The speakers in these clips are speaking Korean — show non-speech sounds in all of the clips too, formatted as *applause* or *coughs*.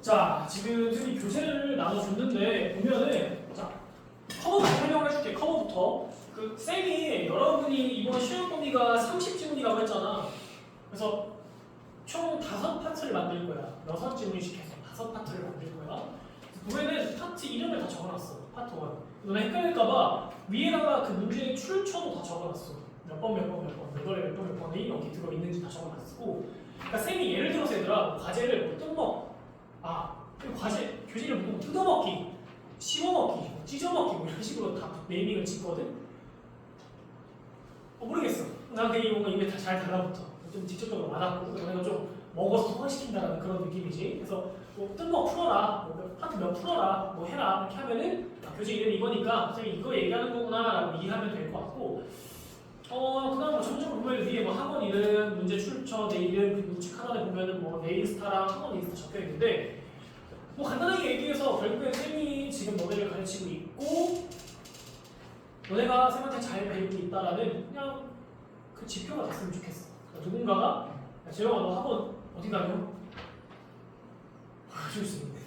자, 지금 쌤이 교재를 나눠줬는데 보면은 자 커버부터 설명을 해줄게. 커버부터 그 쌤이 여러분이 이번 시험 범위가 30지문이라고 했잖아. 그래서 총 다섯 파트를 만들 거야. 여섯 지문씩 해서 다섯 파트를 만들 거야. 보면은 파트 이름을 다 적어놨어. 파트 1. 너네 헷갈릴까봐 위에다가 그 문제의 출처도 다 적어놨어. 몇 번, 몇 번, 몇 번, 몇 월에 몇 번, 몇 번에 여기 들어있는지 다 적어놨고. 그러니까 쌤이 예를 들어서 얘들아 과제를 뭐 뜯어 아, 그 과제 교재를 보고 뜯어먹기, 씹어먹기, 뭐 찢어먹기 뭐 이런 식으로 다 네이밍을 짓거든. 어, 모르겠어. 난 그게 뭔가 입에 다잘 달라붙어. 좀 직접적으로 와닿고 그래서 좀 먹어서 소화시킨다라는 그런 느낌이지. 그래서 뭐 뜬거 풀어라, 뭐 몇- 파트 몇 풀어라, 뭐 해라 이렇게 하면은 아, 교재 이름이 이거니까 선생님 이거 얘기하는 거구나라고 이해하면 될 것 같고. 어 그 다음 뭐 점점 보면 위에 뭐 학원 이름, 문제 출처, 내 이름 그리고 우측 하단에 보면은 뭐 네임스타랑 학원 네임스타 적혀 있는데 뭐 간단하게 얘기해서 결국엔 쌤이 지금 너네를 가르치고 있고 너네가 쌤한테 잘 배우고 있다라는 그냥 그 지표가 됐으면 좋겠어. 그러니까 누군가가 야, 재영아 너 학원 어디 다녀? 아, 그럴 수 있는데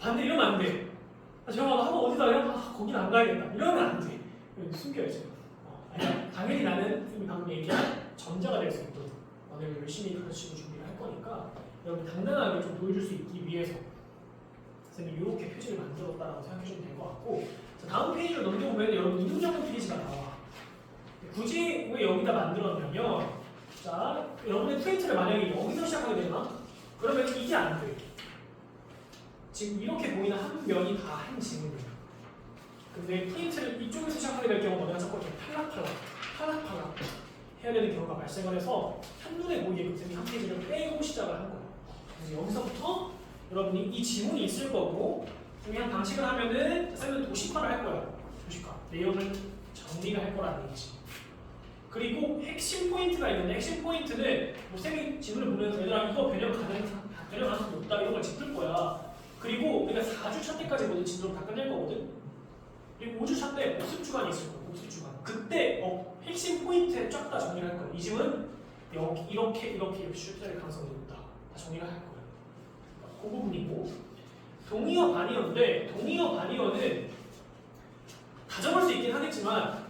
반대 이러면 안 돼. 아, 재영아 너 학원 어디 다녀? 아 거긴 안 가야겠다. 이러면 안 돼. 숨겨야지. 어, 아니야. 당연히 나는 쌤이 방금 얘기한 전자가 될 수 있거든. 너네를 열심히 가르치고 준비를 할 거니까 여러분 단단하게 좀 보여줄 수 있기 위해서 쌤이 이렇게 표지를 만들었다라고 생각해주면 될 것 같고 자, 다음 페이지를 넘겨보면 여러분 이중적인 페이지가 나와. 굳이 왜 여기다 만들었냐면 자 여러분의 프린트를 만약에 여기서 시작하게 되나? 그러면 이게 안 돼. 지금 이렇게 보이는 한 면이 다 한 지문이야. 근데 프린트를 이쪽에서 시작하게 될 경우 너네가 자꾸 이렇게 탈락탈락 탈락탈락 해야 되는 경우가 발생을 해서 한눈에 보이게 쌤이 한 페이지를 빼고 시작을 한 거야. 그래서 여기서부터 여러분이 이 지문이 있을 거고 중요한 방식을 하면은 쌤은 도식화를 할 거야. 도식화. 내용을 정리를 할 거라는 얘기지. 그리고 핵심 포인트가 있는데 핵심 포인트는 뭐 쌤이 지문을 보면서 얘들아 이거 변형 가능 변형 가능성이 없다 이런 걸 짚을 거야. 그리고 우리가 4주차 때까지 모든 진도를 다 끝낼 거거든. 그리고 5주차 때 복습 주간이 있을 거야. 복습 주간. 그때 어, 핵심 포인트에 쫙 다 정리를 할 거야. 이 지문 여기 이렇게 이렇게 이렇게 출제될 가능성이 높다. 다 정리를 할 거야. 그 부분이고 동의어 반의어인데 동의어 반의어는 다 적을 수 있긴 하겠지만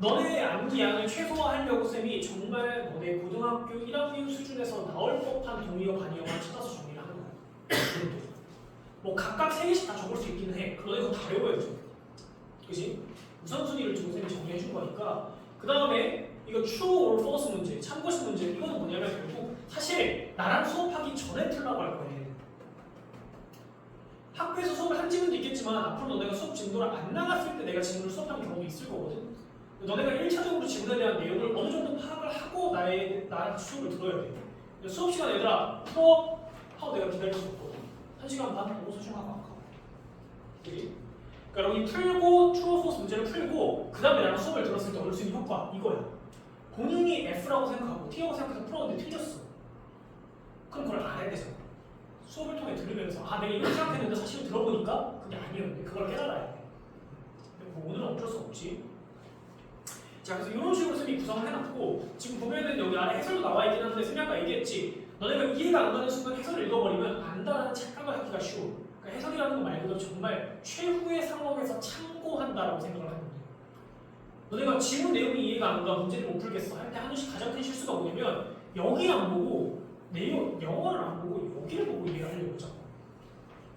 너네 암기 양을 최소화하려고 쌤이 정말 너네 고등학교 1학년 수준에서 나올 법한 동의어 반의어만 찾아서 정리를 하는 거야. 뭐 각각 세 개씩 다 적을 수 있기는 해. 너네 그거 다 외워야죠. 그지? 우선순위를 지금 쌤이 정리해 준 거니까 그 다음에 이거 true or false 문제, 참고식 문제 이거는 뭐냐면 결국 사실 나랑 수업하기 전에 틀라고 할 거예요. 학교에서 수업을 한 지문도 있겠지만 앞으로 너네가 수업 진도를 안 나갔을 때 내가 지문을 수업하는 경우도 있을 거거든. 너네가 1차적으로 지문에 대한 내용을 어느 정도 파악을 하고 나의 나랑 수업을 들어야 돼. 수업 시간 얘들아 풀어 하고 내가 기다릴 수 없거든. 한 시간 반 보고서 중하고 안 가고. 그지? 그러니까 여기 풀고 true false 문제를 풀고 그 다음에 나랑 수업을 들었을 때 얻을 수 있는 효과 이거야. 본인이 F라고 생각하고 T라고 생각해서 풀었는데 틀렸어. 그럼 그걸 알아야 되잖아. 수업을 통해 들으면서 아 내가 이렇게 생각했는데 사실 들어보니까 그게 아니었는데 그걸 깨달아야 돼. 뭐 오늘은 어쩔 수 없지. 자 그래서 이런 식으로 쌤이 구성을 해놨고 지금 보면은 여기 아래 해설도 나와 있긴 한데 쌤이 아까 얘기했지 너네가 이해가 안 가는 순간 해설을 읽어버리면 안다라는 착각을 하기가 쉬워. 그러니까 해설이라는 거 말고도 정말 최후의 상황에서 참고한다라고 생각을 하는 거예요. 너네가 지문 내용이 이해가 안 가, 문제를 못 풀겠어 할때 시- 가장 큰 실수가 뭐냐면 여기 안 보고 내용 영어를 안 보고 여기를 보고 이해를 하려고 하잖아.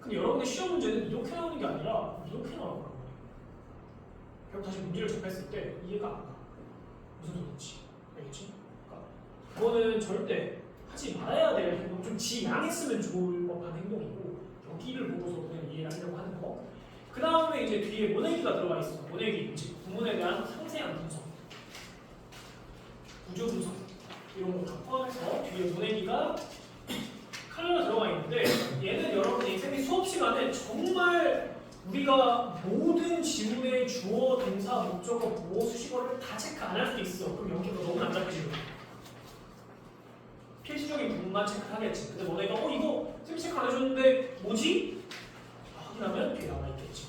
근데 여러분의 시험 문제는 이렇게 나오는 게 아니라 이렇게 나오는 거예요. 결국 다시 문제를 접했을 때 이해가 안 가. 무슨 소리인지 알겠지? 그러니까 그거는 절대 하지 말아야 될 행동, 좀 지양했으면 좋을 법한 행동이고 여기를 보고서 그냥 이해를 하려고 하는 거. 그 다음에 이제 뒤에 모내기가 들어가 있어. 모내기, 즉 구문에 대한 상세한 분석, 구조 분석 이런 거 다 포함해서 뒤에 모내기가 칼라로 들어가 있는데 얘는 여러분이 쌤이 수업 시간에 정말 우리가 모든 지문의 주어, 동사, 목적어, 보호, 수식어를 다 체크 안 할 수도 있어. 그럼 여기가 너무 난잡해지거든. 필수적인 부분만 체크하겠지. 근데 너네가 어 이거 쌤 체크 안 해줬는데 뭐지? 아, 확인하면 뒤에 나와 있겠지.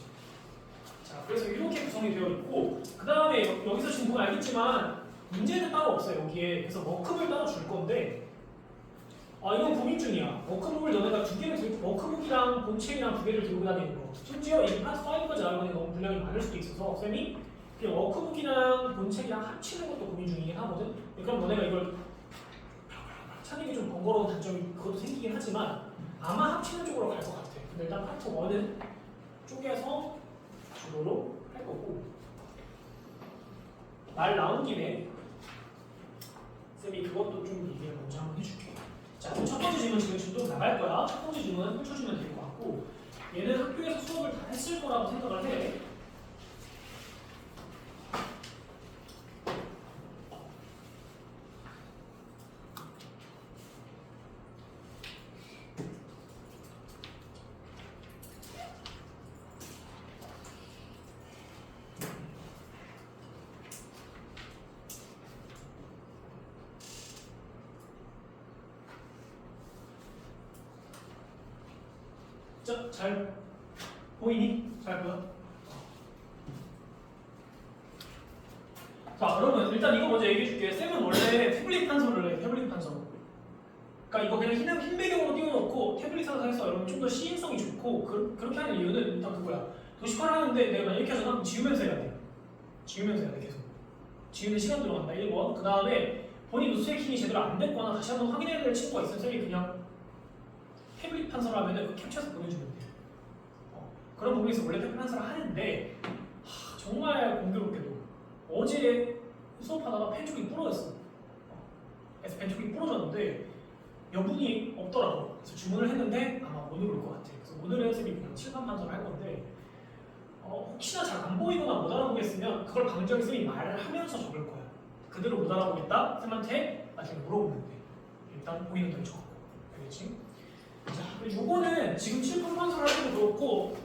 자, 그래서 이렇게 구성이 되어 있고 그 다음에 여기서 지금 보면 알겠지만 문제는 따로 없어요 여기에. 그래서 워크를 따로 줄 건데 아 이건 고민 중이야. 워크북을 너네가 두 개를 들고 워크북이랑 본책이랑 두 개를 들고 다니는 거. 심지어 이 파트 5까지 알아보니 너무 분량이 많을 수도 있어서 쌤이 그냥 워크북이랑 본책이랑 합치는 것도 고민 중이긴 하거든. 그럼 너네가 이걸 찾는 게 좀 번거로운 단점이 그것도 생기긴 하지만 아마 합치는 쪽으로 갈 것 같아. 근데 일단 파트 1은 쪼개서 주로로 할 거고 말 나온 김에 쌤이 그것도 좀 얘기를 먼저 한번 해줄게. 자, 그럼 첫 번째 질문 지금 준동 나갈 거야. 첫 번째 질문은 펼쳐주면 될 것 같고 얘는 학교에서 수업을 다 했을 거라고 생각을 해. 자, 잘 보이니? 잘 보여? 자, 여러분 일단 이거 먼저 얘기해 줄게. 쌤은 원래 태블릿 판서를 해. 태블릿 판서. 그러니까 이거 그냥 흰, 흰 배경으로 띄워놓고 태블릿 상에서 여러분 좀 더 시인성이 좋고 그, 그렇게 하는 이유는 일단 그거야. 도시화를 하는데 내가 이렇게 하잖아. 그럼 지우면서 해야 돼. 지우면서 해야 돼 계속. 지우는 시간 들어간다. 1번. 그 다음에 본인 노트 해킹이 제대로 안 됐거나 다시 한번 확인해야 될 친구가 있으면 쌤이 그냥 태블릿 판서를 하면은 그 캡처해서 보내주면 돼. 어, 그런 부분에서 원래 태블릿 판서를 하는데 하, 정말 공교롭게도 어제 수업하다가 펜촉이 부러졌어. 어, 그래서 펜촉이 부러졌는데 여분이 없더라고. 그래서 주문을 했는데 아마 오늘 올 것 같아. 그래서 오늘은 쌤이 그냥 칠판 판서를 할 건데 어, 혹시나 잘 안 보이거나 못 알아보겠으면 그걸 강정희 쌤이 말을 하면서 적을 거야. 그대로 못 알아보겠다? 쌤한테 나중에 물어보면 돼. 일단 보이는 대로 적고. 알겠지? 요거는 지금 칠판 판서를 할 때도 그렇고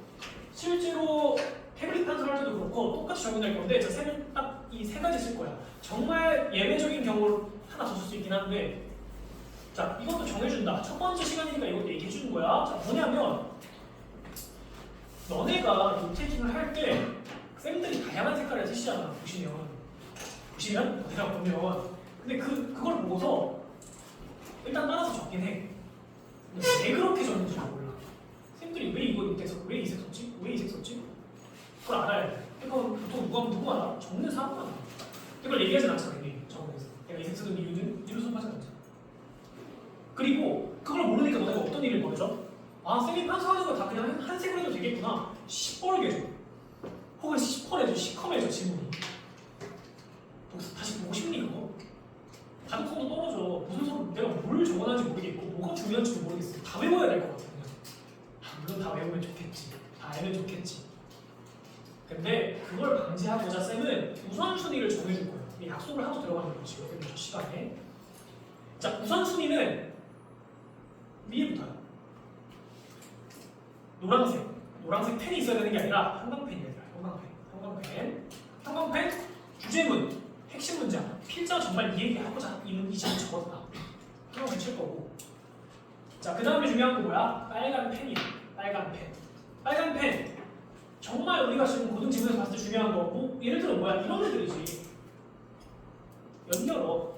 실제로 태블릿 판서를 할 때도 그렇고 똑같이 적용될 건데 저 쌤은 딱이 세 가지 쓸 거야. 정말 예외적인 경우를 하나 더 쓸 수 있긴 한데 자 이것도 정해준다. 첫 번째 시간이니까 이것도 얘기해 주는 거야. 자 뭐냐면 너네가 노테킹을 할 때 쌤들이 다양한 색깔을 쓰시잖아. 보시면 보시면 내가 보면 근데 그 그걸 보고서 일단 따라서 적긴 해. 왜 그렇게 적는지 잘 몰라. 쌤들이 왜 이거 이렇게 해서 왜 이 색 썼지? 왜 이 색 썼지? 그걸 알아야 돼. 그러니까 보통 누가 누구 알아? 적는 사람만 알아. 그걸 얘기하진 않잖아 이미 적어서. 내가 이색 쓰는 이유는 수업하지 않잖아. 그리고 그걸 모르니까 너네가 어떤 일을 벌여줘? 아 쌤이 판서하는 거 다 그냥 한- 한 색으로 해도 되겠구나. 시뻘게 줘. 혹은 시퍼래져, 시커매져 지문이. 너 다시 보고 싶니 그거? 가독성도 떨어져. 무슨 소리 내가 뭘 적어놨는지 모르겠고 뭐가 중요한지도 모르겠어. 다 외워야 될 것 같아. 아, 물론 다 외우면 좋겠지. 다 알면 좋겠지. 근데 그걸 방지하고자 쌤은 우선순위를 정해줄 거예요. 이 약속을 하고 들어가는. 쌤이 저 시간에. 자, 우선순위는 위에부터요. 노란색. 노란색 펜이 있어야 되는 게 아니라 형광펜이야. 얘들아. 형광펜. 형광펜. 형광펜. 주제문. 핵심 문장. 필자 정말 이 얘기하고자 이, 이 지금 적었다. 형광펜 칠 거고. 자, 그 다음에 중요한 거 뭐야? 빨간 펜이야. 빨간 펜. 빨간 펜. 정말 우리가 지금 고등 지문에서 봤을 때 중요한 거, 뭐, 예를 들어 뭐야? 이런 애들이지. 연결어.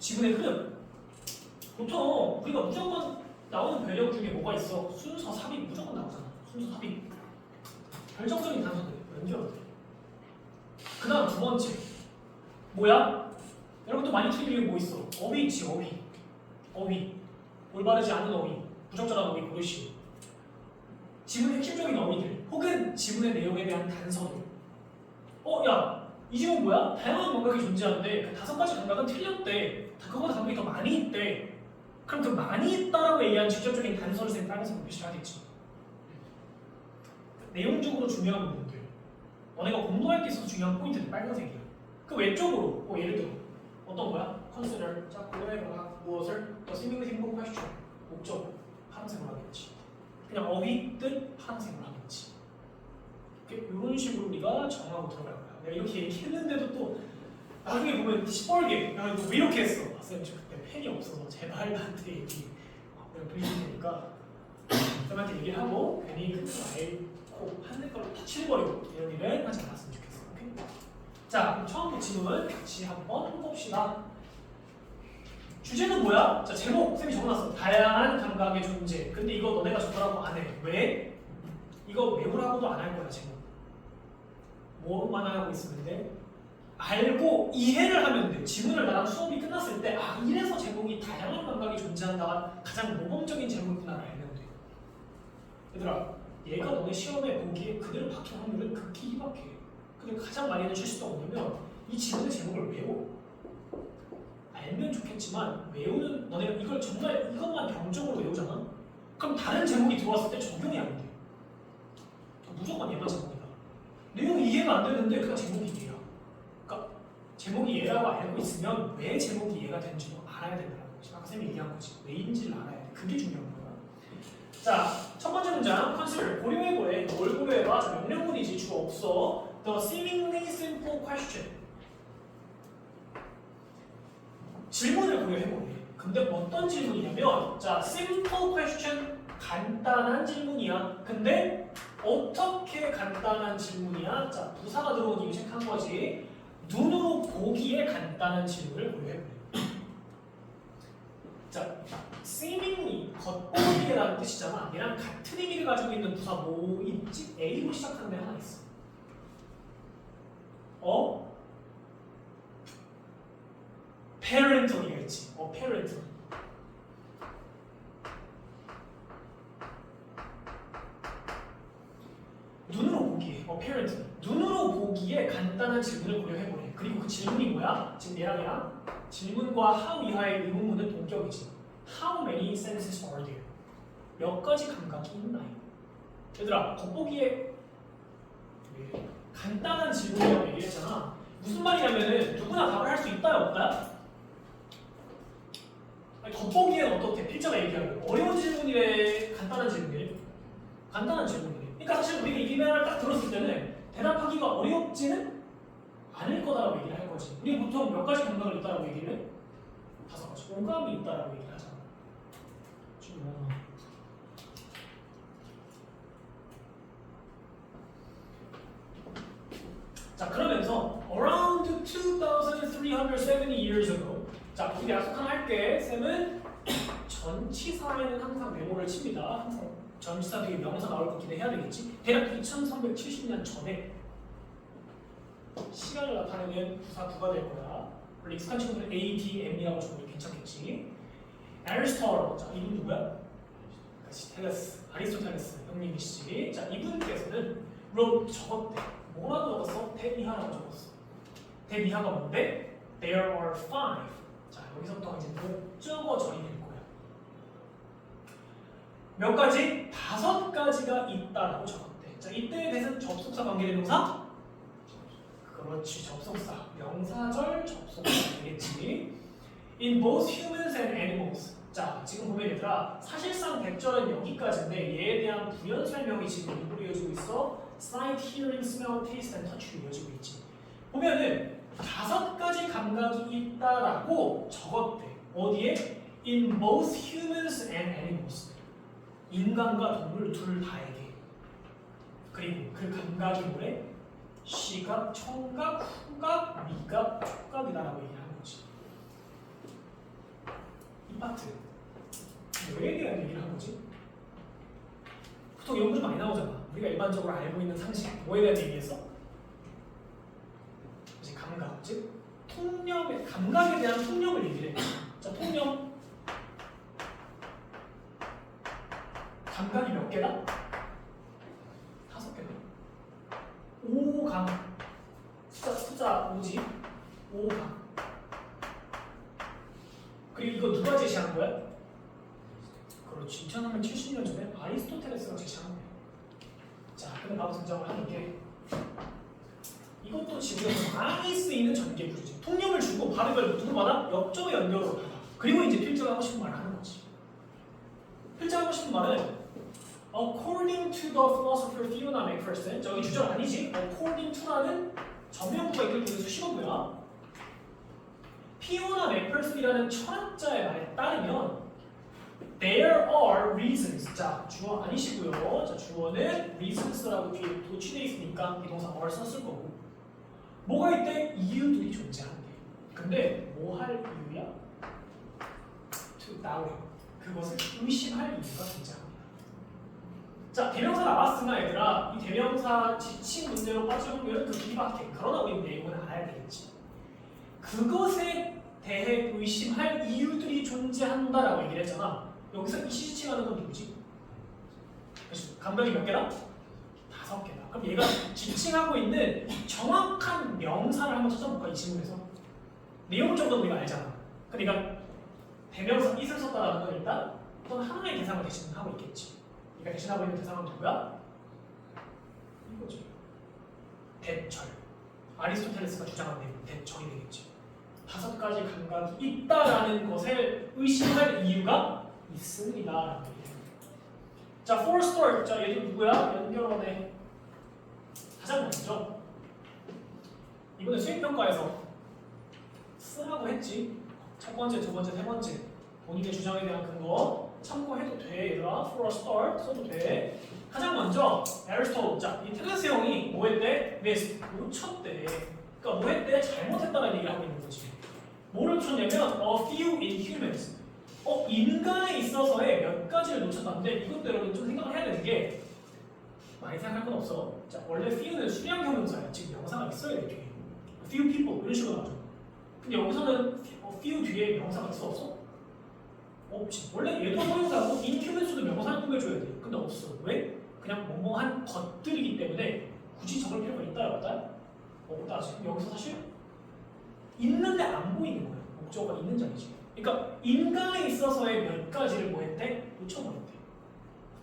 지문의 흐름. 보통 우리가 무조건 나오는 변형 중에 뭐가 있어? 순서 삽입 무조건 나오잖아. 순서 삽입. 결정적인 단서들, 연결어들. 그 다음 두 번째. 뭐야? 여러분도 많이 틀리는 뭐 있어? 어휘 있지, 어휘. 어휘. 올바르지 않은 어휘. 부적절한 어휘 고르시오. 지문 핵심적인 어휘들 혹은 지문의 내용에 대한 단서들. 어, 야, 이 지문 뭐야? 다양한 감각이 존재하는데 그 다섯 가지 감각은 틀렸대. 다 그거보다 감각이 더 많이 있대. 그럼 그 많이 있다라고 얘기한 직접적인 단서를 쌤 빨간색으로 표시하겠지. 내용적으로 중요한 부분들. 너네가 공부할 때 있어서 중요한 포인트들 빨간색이야. 그 외적으로, 뭐 예를 들어 어떤 거야? 컨시더, 자, 고려해봐라. 무엇을? The seemingly simple question. 목적, 파란색으로 하겠지. 그냥 어휘, 뜻, 파란색으로 하겠지. 이런 식으로 우리가 정하고 들어갈 거야. 내가 이렇게 얘기했는데도 또 나중에 보면 시뻘게 야, 너왜 이렇게 했어? 아, 쌤, 저 그때 펜이 없어서 제발 나한테 얘기. 아, 내가 불리니까 쌤한테 얘기를 하고 괜히 그 아예 코한 색깔로 다 칠해버리고 이런 일을 하지 않았으면 좋겠어. 자, 그럼 처음 질문 같이 한번 해봅시다. 주제는 뭐야? 자 제목 쌤이 적어놨어. 다양한 감각의 존재. 근데 이거 너네가 적으라고 안 해. 왜? 이거 외우라고도 안 할 거야 제목. 뭐만 하고 있으면 돼? 알고 이해를 하면 돼. 지문을 나랑 수업이 끝났을 때, 아, 이래서 제목이 다양한 감각이 존재한다가 가장 모범적인 제목이구나를 알면 돼. 얘들아, 얘가 너네 시험에 보기에 그대로 박힐 확률은 극히 희박해. 근데 가장 많이 하는 실수가 뭐냐면, 이 지문의 제목을 외워. 알면 좋겠지만, 외우는, 너네가 이걸 정말 이것만 병적으로 외우잖아? 그럼 다른 제목이 들어왔을 때 적용이 안 돼. 무조건 얘만 제목이다. 내용 이해가 안 되는데 그냥 제목이 얘야. 그러니까 제목이 얘라고 알고 있으면 왜 제목이 얘가 되는지도 알아야 된다는 거지. 아까 쌤이 얘기한 거지. 왜인지를 알아야 돼. 그게 중요한 거야. 자, 첫 번째 문장. 뭘 고려해봐? 자, 명령문이지 주어 없어. The seemingly simple question. 질문을 고려해보래. 근데 어떤 질문이냐면, 자, simple question 간단한 질문이야. 근데 어떻게 간단한 질문이야? 자, 부사가 들어온 이유 체크한 거지. 눈으로 보기에 간단한 질문을 고려해보래. *clears throat* 자, seemingly, 겉보기에라는 뜻이잖아. 얘랑 같은 의미를 가지고 있는 부사 뭐 있지? A로 시작하는 애 하나 있어. 어? 있지. 어, parental. 눈으로 보기에, 어, parent. 눈으로 보기에 간단한 질문을 고려해보래. 그리고 그 질문이 뭐야? 지금 얘랑 질문과 how 이하의 의문문은 동격이지. How many senses are there? 몇 가지 감각이 있나요? 얘들아, 겉보기에 왜 간단한 질문이라고 얘기했잖아. 무슨 말이냐면은 누구나 답을 할 수 있다야 없다야? 아니, 겉보기엔 어떻게 필자가 얘기하면 어려운 질문이래, 간단한 질문이래? 간단한 질문이래. 그러니까 사실 우리가 이 말을 딱 들었을 때는 대답하기가 어렵지는 않을 거다라고 얘기를 할 거지. 우리 보통 몇 가지 감각을 있다라고 얘기를 해? 다섯 가지. 오감이 있다라고 얘기를 하잖아. 지금 뭐. 자 그러면서 around 2,370 years ago 자 거기 약속한 할게 쌤은 *clears throat* 전치사에는 항상 메모를 칩니다. 항상 전치사 뒤에 명사 나올 거 기대해야 되겠지? 대략 2,370년 전에 시간을 나타내는 부사 구가 될 거야. 원래 익숙한 친구들은 A, D, M이라고 적으면 괜찮겠지? 애리스토tle 자 이분 누구야? 아리스토텔레스. 아리스토텔레스 형님이시지. 자 이분께서는 wrote 적었대. 뭐라고 적었어? 대미하라고 적었어. 대미하가 뭔데? There are five. 자 여기서부터 이제 목적어절이 될 거야. 몇 가지? 다섯 가지가 있다라고 적었대. 자 이때에 대해서 접속사 관계대명사? 그렇지 접속사. 명사절 접속사 *clears throat* 되겠지. In both humans and animals. 자 지금 보면 얘들아 사실상 대절은 여기까지인데 얘에 대한 부연 설명이 지금 일부러 이어지고 있어. sight, hearing, smell, taste, and touch로 이어지고 있지. 보면은 다섯 가지 감각이 있다라고 적었대. 어디에? In both humans and animals. 인간과 동물 둘 다에게. 그리고 그 감각이 뭐래? 시각, 청각, 후각, 미각, 촉각이다라고 얘기하는 거지. 이 파트. 왜 대한 얘기를 한 거지? 보통 이런 거좀 많이 나오잖아. 우리가 일반적으로 알고 있는 상식 뭐에 대한 얘기했어? 감각, 즉 통념의 감각에 대한 통념을 얘기해. 자, 통념 감각이 몇 개다? 다섯 개다. 오감 숫자 숫자 뭐지? 오감 그리고 이거 누가 제시한 거야? 그렇지. 2370년 전에 아리스토텔레스가 제시한 거야. 자, 그럼 바로 등장을 하는 게 이것도 지금 많이 쓰이는 전개구조지. 통념을 주고 바로 이걸 누구 받아? 역적의 연결로 받아. 그리고 이제 필자가 하고 싶은 말을 하는 거지. 필자가 하고 싶은 말은 According to the philosopher Fiona McPherson 저기 주절 아니지? According to라는 전명구가 있길 때문에 수식어구야. 피오나 맥펄슨이라는 철 학자의 말에 따르면 There are reasons. 자, 주어 아니시고요. 자, 주어는 reasons라고 뒤에 도치돼 있으니까 이 동사 are 썼을 거고. 뭐가 있대? 이유들이 존재한대. 근데 뭐 할 이유야? to doubt. 그것을 의심할 이유가 존재합니다. 자, 대명사 나왔으나 얘들아, 이 대명사 지칭 문제로 확률은 그 뒤밖에. 그러나 우리 내용은 알아야 되겠지. 그것에 대해 의심할 이유들이 존재한다라고 얘기를 했잖아. 여기서 이 지칭하는 건 누구지? 그치? 감정이 몇 개다? 다섯 개다. 그럼 얘가 지칭하고 있는 정확한 명사를 한번 찾아볼까 이 질문에서? 내용 정도는 우리가 알잖아. 그러니까 대명사 it을 썼다라는 건 일단 어떤 하나의 대상을 대신하고 있겠지. 그러니까 대신하고 있는 대상은 누구야? 이거지. 대철. 아리스토텔레스가 주장한 대철이 되겠지. 다섯 가지 감각이 있다라는 것을 의심할 이유가 얘기예요. 자, for store. 자, 얘도 누구야? 연결원의 가장 먼저 이번에 수행평가에서 쓰라고 했지. 첫 번째, 두 번째, 세 번째 본인의 주장에 대한 근거 참고해도 돼. 얘들아, for a start 써도 돼. 가장 먼저 에리스토 자, 이 테레스 형이 뭐 했대? 미스 놓쳤대. 그러니까 뭐 했대? 잘못했다는 얘기를 하고 있는 거지. 뭐를 놓쳤냐면 a few in humans. 어, 인간에 있어서의 몇 가지를 놓쳤다는데 이것도 여러분 좀 생각을 해야 되는 게 많이 생각할 건 없어. 자, 원래 few는 수량 형용사야. 지금 명사가 돼 뒤에. few people 이런 식으로 나오죠. 근데 여기서는 few 뒤에 명사가 있어 없어? 없지. 원래 얘도 형용사고 inhumans도 명사를 꾸며줘야 돼. 근데 없어. 왜? 그냥 뭐뭐한 것들이기 때문에 굳이 적을 필요가 있다 없다? 없다. 지금 여기서 사실 있는데 안 보이는 거야. 목적어가 있는 자리지. 그러니까 인간에 있어서의 몇 가지를 뭐 했대? 놓쳐버렸대.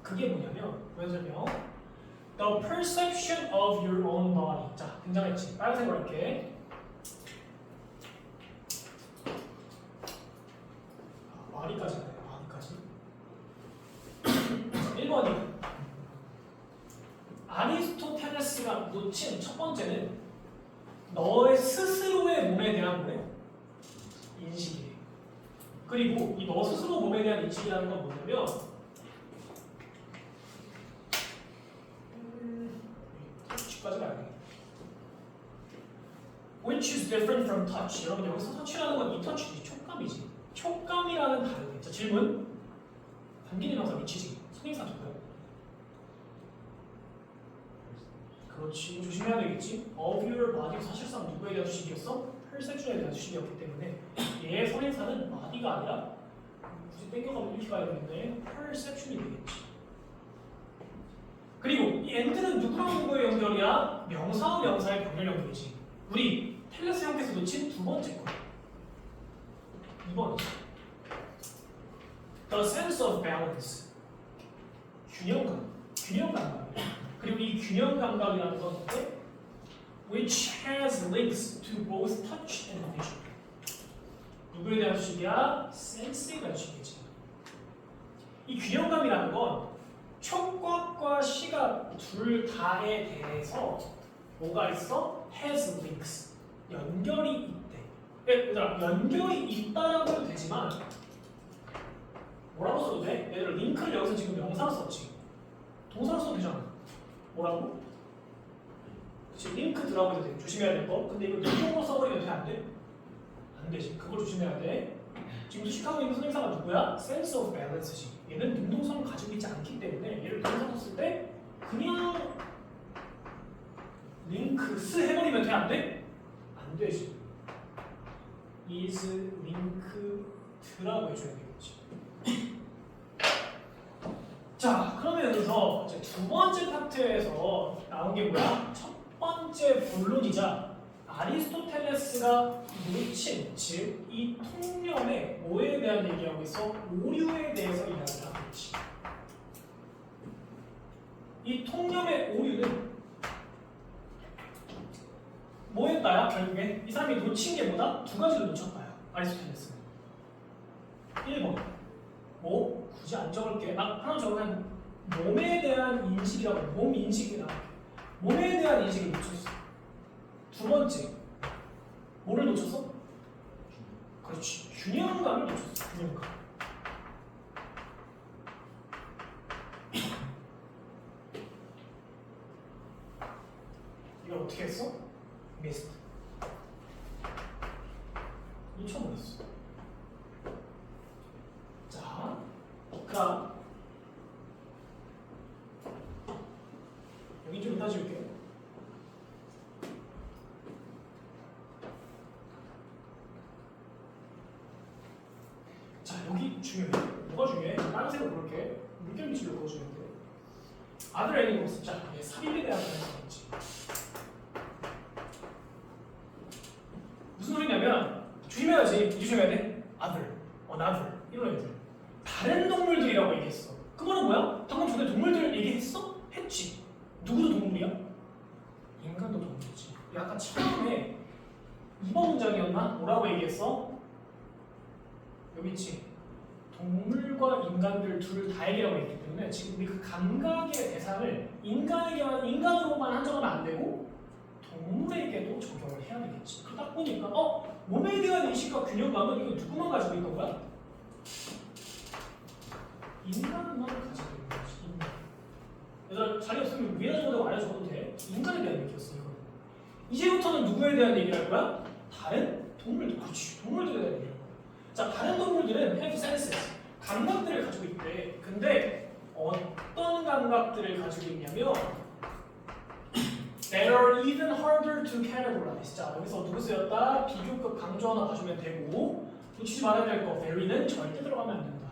그게 뭐냐면 왜 설명? The perception of your own body. 자, 등장했지. 빨간색으로 할게. 아, 마리까지 가네. 마리까지. 1번이 아리스토텔레스가 놓친 첫 번째는 너의 스스로의 몸에 대한 뭐래? 인식이에요. 그리고 이 너 스스로 몸에 대한 인식이라는 건 뭐냐면 음, 터치까지가 아니에요. Which is different from touch. 여러분 여기서 터치라는 건 이 터치지 촉감이지. 촉감이라는 단어. 자 질문. 단기리 명사 위치지. 선행사 누구야? 그렇지. 조심해야 되겠지. Your body 사실상 누구에 대한 주식이었어? perception에 대한 주식이었기 때문에 얘의 선행사는 body가 아니라 굳이 땡겨가면 이렇게 가야 되는데 perception이 되겠지. 그리고 이 and는 누구랑 누구의 연결이야? 명사와 명사의 병렬 연결이지. 우리 텔레스 형께서 놓친 두 번째 거. 2번. The sense of balance. 균형감. 균형 감각. 그리고 이 균형 감각이라는 건 어때? Which has links to both touch and vision. 누구에 대한 주식이야? 센스에 대한 주식이지. 이 균형감이라는 건 촉각과 시각 둘 다에 대해서 뭐가 있어? has links. 연결이 있대. 예, 얘들아, 연결이 있다라고 해도 되지만 뭐라고 써도 돼? 얘들아, 링크를 여기서 지금 명사로 썼지. 동사로 써도 되잖아. 뭐라고? 그치, 링크 들어가고 해도 돼. 조심해야 될 거. 근데 이거 능동으로 써버리면 돼? 안 돼? 안 되지. 그걸 조심해야 돼. 지금 수식하고 있는 선행사가 누구야? sense of balance지. 얘는 능동성을 가지고 있지 않기 때문에 얘를 동사 썼을 때 그냥 링크 스 해버리면 돼? 안 돼? 안 되지. is linked라고 해줘야 되겠지. 자, 그러면 여기서 두 번째 파트에서 나온 게 뭐야? 첫 번째 본론이자 아리스토텔레스가 놓친 즉 이 통념의 뭐에 대한 얘기하고 있어? 오류에 대해서 이야기를 하고 있지. 이 통념의 오류는 뭐였다야 결국에 이 사람이 놓친 게 뭐다? 두 가지를 놓쳤다야 아리스토텔레스는 1번 뭐 굳이 안 적을게 막 하나 적으면 몸에 대한 인식이라고 해. 몸 인식이다 몸에 대한 인식을 놓쳤어. 두 번째 뭐를 놓쳤어? 그렇지. 균형감을 놓쳤어 균형감 이걸 어떻게 했어? 미스트 놓쳐버렸어 자 여기 좀 이따 지울게요. 자 여기 중요해. 뭐가 중요해? 빨간색으로 볼게. 물결 미치를 그거 중요한데. 아들 애니모스. 자, 얘 삽입에 대한 관심이 있지. 소리냐면 조심해야지. 조심해야 돼. 나들 이런 애들. 다른 동물들이라고 얘기했어. 그거는 뭐야? 방금 전에 동물들 얘기했어? 했지. 누구도 동물이야? 인간도 동물이지. 약간 처음에 2번 문장이었나? 뭐라고 얘기했어? 여기 있지. 동물과 인간들 둘 다에게라고 했기 때문에 지금 우리 그 감각의 대상을 인간에게만 인간으로만 한정하면 안 되고 동물에게도 적용을 해야 되겠지. 그러다 보니까 어 몸에 대한 인식과 균형감은 이거 누구만 가지고 있는 거야? 인간만 가지고 있는 거지. 인간. 얘들아 자리 없으면 위에다 적어도 아래 적어도 돼. 인간에 대한 얘기였어 이거. 이제부터는 누구에 대한 얘기를 할 거야? 다른 동물들. 그렇지. 동물들에 대한 얘기를 할 거야. 자 다른 동물들은 have senses. 감각들을 가지고 있대. 근데 어떤 감각들을 가지고 있냐면 are even harder to categorize. 자 여기서 누구 쓰였다? 비교급 강조 하나 봐주면 되고 놓치지 말아야 될 거 very는 절대 들어가면 안 된다.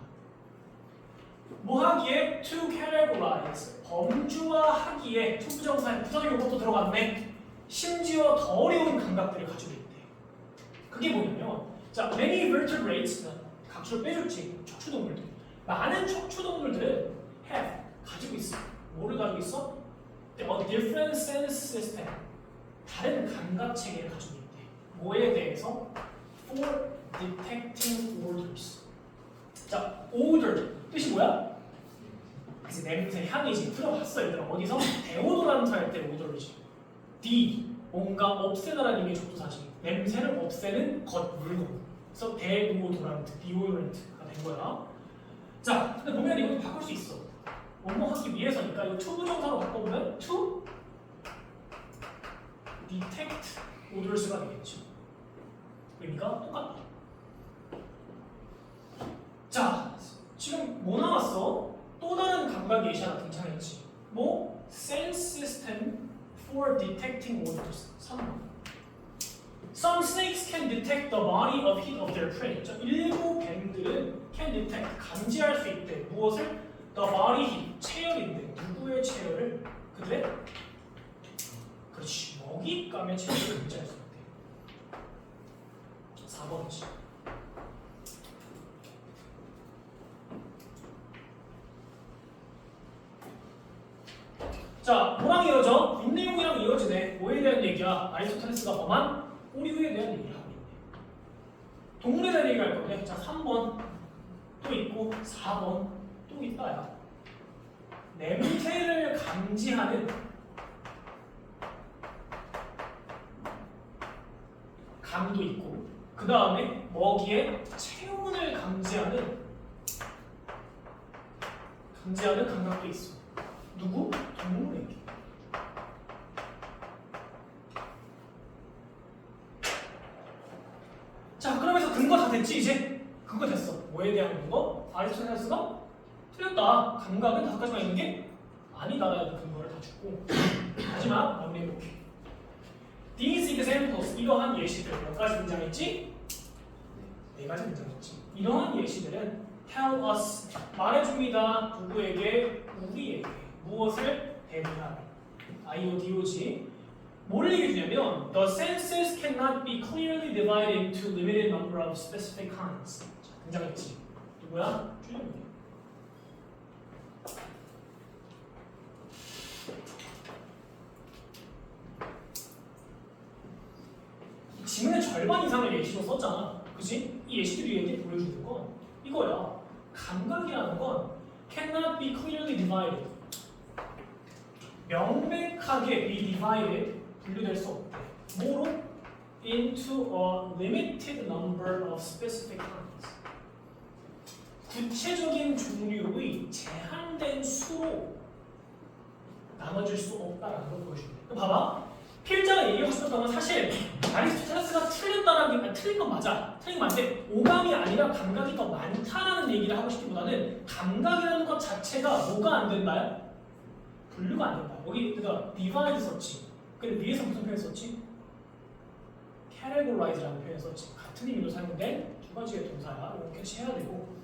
뭐 하기에 to categorize 범주화하기에 투부정사에 부정이 요것도 들어갔네. 심지어 더 어려운 감각들을 가지고 있대. 그게 뭐냐면 자 many vertebrates 각주를 빼줬지 척추동물들 많은 척추동물들은 have 가지고 있어 뭐를 가지고 있어? A different sense system 다른 감각 체계를 가지고 있대 뭐에 대해서? for detecting odors 자 odor 뜻이 뭐야? 이제 냄새 향이지 풀어봤어 얘들아 어디서? 데오도란트 할때 odor이지 D 뭔가 없애다라는 의미의 접두사지 냄새를 없애는 것 물건. 그래서 데오도란트 디오도란트가 된 거야. 자 근데 보면 이것도 바꿀 수 위해서니까 이거 to 부정사로 바꿔보면 to detect odors가 되겠죠 의미가 똑같다 자 지금 뭐 나왔어? 또 다른 감각 예시 하나 등장했지 뭐? sense system for detecting odors 3번 Some snakes can detect the body of heat of their prey. 자, 일부 뱀들은 can detect 감지할 수 있대. 무엇을? The body heat 체열인데 누구의 체열을? 그들의 그렇지 먹잇감의 체열을 감지할 수 있대. 4번이지. 자, 뭐랑 이어져? 윗내용이랑 이어지네. 뭐에 대한 얘기야? 아리스토텔레스가 범한 오리우에 대한 얘기를 하고 있네. 동물에 대한 얘기를 할 건데, 자, 3번 또 있고, 4번 또 있다야. 냄새를 감지하는 감도 있고, 그 다음에 먹이의 체온을 감지하는 감지하는 감각도 있어. 누구? 동물에게. 자, 그러면서 근거 다 됐지 이제? 근거 됐어. 뭐에 대한 근거? 아리스토텔레스가 감각은 다섯 가지만 있는 게 아니다라는 근거를 다 주고 마지막 마무리해볼게. These examples 이러한 예시들 몇 가지 등장했지? 네 가지 등장했지. 이러한 예시들은 tell us 말해줍니다. 누구에게? 우리에게 무엇을 대비한 IODOG 뭘 얘기해주냐면 The senses cannot be clearly divided into limited number of specific kinds 자, 등장했지 누구야? 주인공이야 이 지문의 절반 이상을 예시로 썼잖아 그지? 이 예시들이 얘기 보여주는 건 이거야 감각이라는 건 cannot be clearly divided 명백하게 be divided 분류될 수 없대. 뭐로? into a limited number of specific kinds. 구체적인 종류의 제한된 수로 나눠질 수 없다라는 걸 보여줍니다. 봐봐. 필자가 얘기하고 싶었던 건 사실 아리스토텔레스가 틀렸다라는 게 아니, 틀린 건 맞아. 틀린 건 맞는데 오감이 아니라 감각이 더 많다라는 얘기를 하고 싶기보다는 감각이라는 것 자체가 뭐가 안 된다요? 분류가 안 된다. 여기 그러니까 divide 썼지. 근데 위에서 무슨 표현 썼지? categorize라는 표현 썼지. 같은 의미로 사용된 두 가지의 동사야. 이렇게 캐치해야 되고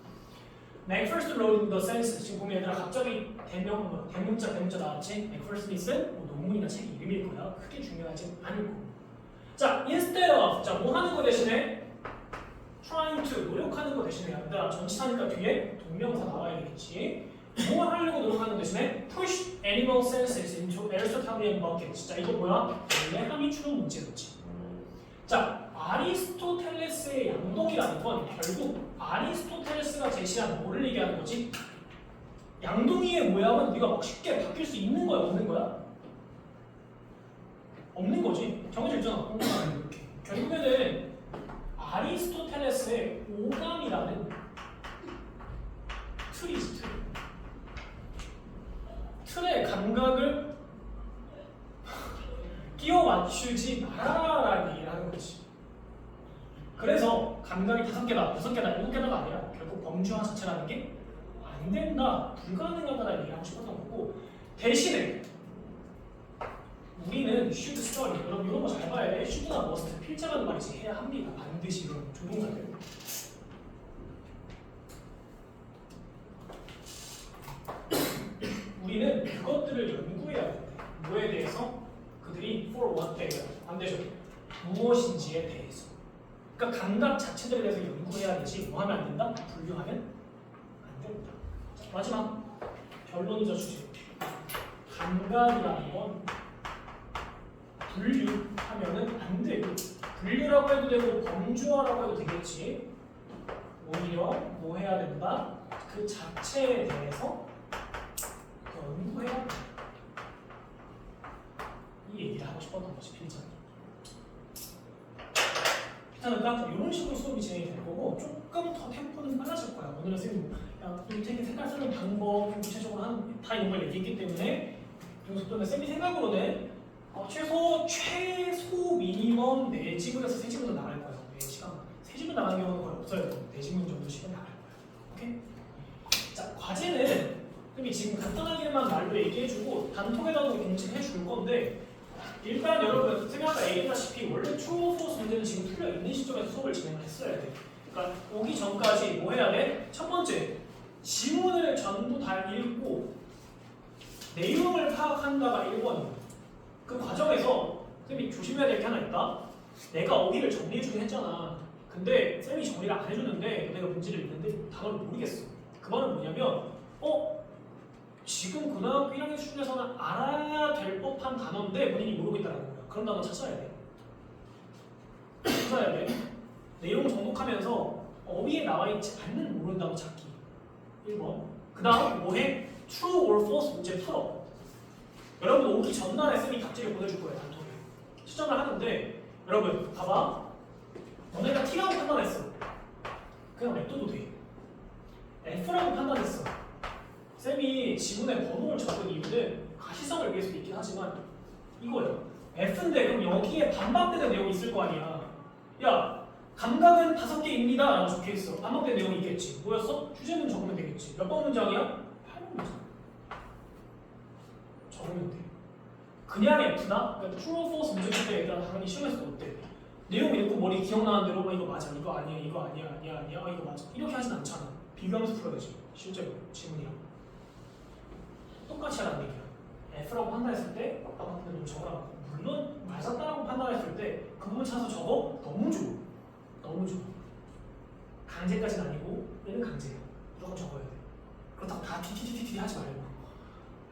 MacPherson wrote the sense 지금 보면 얘들아 갑자기 대명 뭐 대문자 대문자 나왔지? MacPherson 있은 뭐 논문이나 책 이름일 거야. 크게 중요하지 않을 거고. 자, instead of 자뭐 하는 거 대신에 trying to 노력하는 거 대신에 얘들아 전치사니까 뒤에 동명사 나와야 되겠지. 뭐 하려고 노력하는 대신에 push animal senses into Aristotelian buckets. 자 이거 뭐야? 원래 함의 추론 문제였지. 자 아리스토텔레스의 양동이라는 건 결국 아리스토텔레스가 제시한 뭐를 얘기하는 거지? 양동이의 모양은 네가 막 쉽게 바뀔 수 있는 거야, 없는 거야? 없는 거지. 정해져 있잖아. 공부하는 이렇게. 결국에는 아리스토텔레스의 오감이라는 틀. 틀의 감각을 *laughs* 끼워 맞추지 말아라라는 얘기를 하는 거지. 그래서 감각이 다섯 개다, 여섯 개다, 일곱 개다가 아니라 결국 범주화 자체라는 게 안 된다, 불가능하다라는 얘기를 하고 싶었던 거고 대신에 우리는 should study 여러분 이런 거 잘 봐야 돼. should나 must 필자라는 말이지 해야 합니다. 반드시 이런 조동사들. *coughs* 우리는 그것들을 연구해야 돼. 뭐에 대해서? 그들이 for what 대해서 반대죠. 무엇인지에 대해서. 그러니까 감각 자체들에 대해서 연구해야 되지 뭐 하면 안 된다? 분류하면 안. 자, 마지막 결론이자 주제. 감각이라는 건 분류하면은 안 되고 분류라고 해도 되고 범주화라고 해도 되겠지. 오히려 뭐 해야 된다? 그 자체에 대해서 연구해야 된다. 이 얘기를 하고 싶었던 거지 필자 딱 이런 식으로 수업이 진행이 될 거고 조금 더 템포는 빨라질 거야. 오늘은 선생님 책 색깔 쓰는 방법 구체적으로 한, 다 이런 걸 얘기했기 때문에 이 속도는 쌤이 생각으로는 어, 최소 최소 미니멈 네 지문에서 세 지문도 나갈 거예요. 네 시간 세 지문 나가는 경우는 거의 없어요. 네 지문 정도 시간 나갈 거예요. 오케이? 자 과제는 쌤이 지금 간단하게만 말로 얘기해주고 단톡에다도 공지해 줄 건데 일단 여러분 쌤이 아까 얘기했다시피 원래 true false 문제는 지금 풀려 있는 시점에서 수업을 진행을 했어야 돼. 그러니까 오기 전까지 뭐 해야 돼? 첫 번째 지문을 전부 다 읽고 내용을 파악한다가 1번이야. 그 과정에서 쌤이 조심해야 될 게 하나 있다. 내가 어휘를 정리해주긴 했잖아. 근데 쌤이 정리를 안 해주는데 내가 문제를 읽는데 단어를 모르겠어. 그 말은 뭐냐면 어? 지금 고등학교 1학년 수준에서는 알아야 될 법한 단어인데 본인이 모르고 있다는 거야. 그런 단어 찾아야 돼. 찾아야 돼. 내용 정독하면서 어휘에 나와 있지 않는 모르는 단어 찾기. 1번. 그 다음 뭐해? True or false 문제 풀어. 여러분 오기 전날에 쌤이 답지를 보내줄 거예요. 단톡에. 시점을 하는데 여러분 봐봐. 너네가 T라고 판단했어. 그냥 냅둬도 돼. F라고 판단했어. 쌤이 지문에 번호를 적은 이유는 가시성을 위해서도 있긴 하지만 이거예요. F인데 그럼 여기에 반박되는 내용이 있을 거 아니야. 야 감각은 다섯 개입니다. 라고 적혀 있어. 반박된 내용이 있겠지. 뭐였어? 주제문 적으면 되겠지. 몇 번 문장이야? 8번 문장. 적으면 돼. 그냥 F다? 그러니까 true or false 문제 풀때 얘들아 당연히 시험에서 어때? 내용 읽고 머리 기억나는 대로 봐 이거 맞아 이거 아니야 이거 아니야 아니야 아니야 아, 이거 맞아 이렇게 하진 않잖아 비교하면서 풀어야 되지 실제로 지문이랑 똑같이 하라는 얘기야. F라고 판단했을 때 아까 근데 좀 적어라 물론 맞았다라고 판단했을 때 그 부분 찾아서 적어? 너무 좋아. 너무 좋아. 강제까지는 아니고 얘는 강제야. 무조건 적어야 돼. 그렇다고 다 TTTT 하지 말고.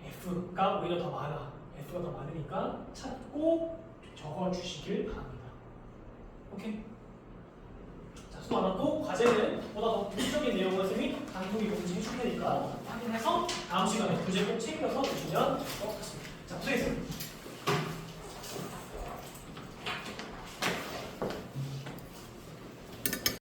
F가 오히려 더 많아. F가 더 많으니까 찾고 적어주시길 바랍니다. 오케이? 자 수고 많았고 과제는 보다 더 구체적인 선생님이 단독이 공지해 줄 테니까 확인해서 다음 시간에 문제 꼭 챙겨서 주시면 좋겠습니다. 자 고생했습니다